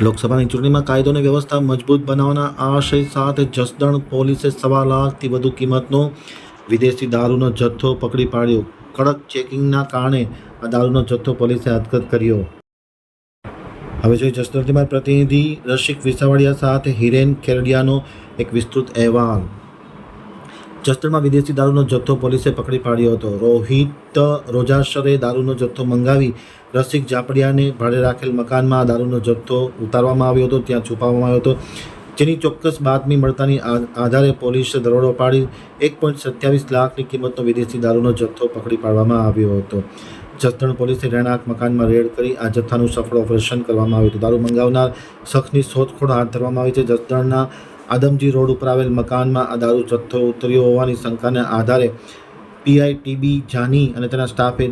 લોકસભાની ચૂંટણીમાં કાયદો અને વ્યવસ્થા મજબૂત બનાવવાના આશય સાથે જસદણ પોલીસે સવા લાખથી વધુ કિંમતનો વિદેશી દારૂનો જથ્થો પકડી પાડ્યો. કડક ચેકિંગના કારણે આ દારૂનો જથ્થો પોલીસે હસ્તગત કર્યો. હવે જોઈએ જસદણથી પ્રતિનિધિ રસિક વિસાવડિયા સાથે હિરેન ખેરડિયાનો એક વિસ્તૃત અહેવાલ. જસદણમાં વિદેશી દારૂનો જથ્થો પોલીસે પકડી પાડ્યો હતો. રોહિત રોજાશરે દારૂનો જથ્થો મંગાવી રસિક જાપડિયાને ભાડે રાખેલ મકાનમાં આ દારૂનો જથ્થો ઉતારવામાં આવ્યો હતો, ત્યાં છુપાવવામાં આવ્યો હતો. જેની ચોક્કસ બાતમી મળતાની આધારે પોલીસે દરોડો પાડી એક પોઈન્ટ સત્યાવીસ લાખની કિંમતનો વિદેશી દારૂનો જથ્થો પકડી પાડવામાં આવ્યો હતો. જસદણ પોલીસે રહેણાંક મકાનમાં રેડ કરી આ જથ્થાનું સફળ ઓપરેશન કરવામાં આવ્યું હતું. દારૂ મંગાવનાર શખ્સની શોધખોળ હાથ ધરવામાં આવી છે. જસદણના આદમજી રોડ ઉપર આવેલ મકાનમાં આ દારૂ જથ્થો ઉતર્યો હોવાની શંકાને આધારે પીઆઈ ટીબી જાની અને તેના સ્ટાફે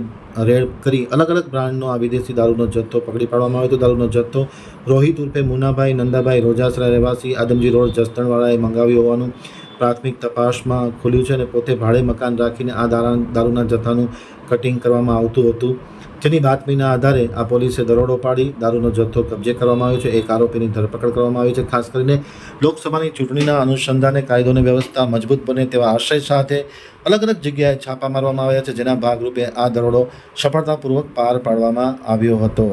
રેડ કરી અલગ અલગ બ્રાન્ડનો આ વિદેશી દારૂનો જથ્થો પકડી પાડવામાં આવ્યો હતો. દારૂનો જથ્થો રોહિત ઉર્ફે મુનાભાઈ નંદાભાઈ રોજાસરા રહેવાસી આદમજી રોડ જસદણવાળાએ મંગાવ્યો હોવાનું પ્રાથમિક તપાસમાં ખુલ્યું છે અને પોતે ભાડે મકાન રાખીને આ દારા, દારૂના જથ્થાનું કટિંગ કરવામાં આવતું હતું. જેની બાતમીના આધારે આ પોલીસે દરોડો પાડી, દારૂનો જથ્થો કબજે કરવામાં આવ્યો છે. એક આરોપીની ધરપકડ કરવામાં આવી છે. ખાસ કરીને લોકસભાની ચૂંટણીના અનુસંધાને કાયદોની વ્યવસ્થા મજબૂત બને તેવા આશય સાથે અલગ અલગ જગ્યાએ છાપા મારવામાં આવ્યા છે, જેના ભાગરૂપે આ દરોડો સફળતાપૂર્વક પાર પાડવામાં આવ્યો હતો.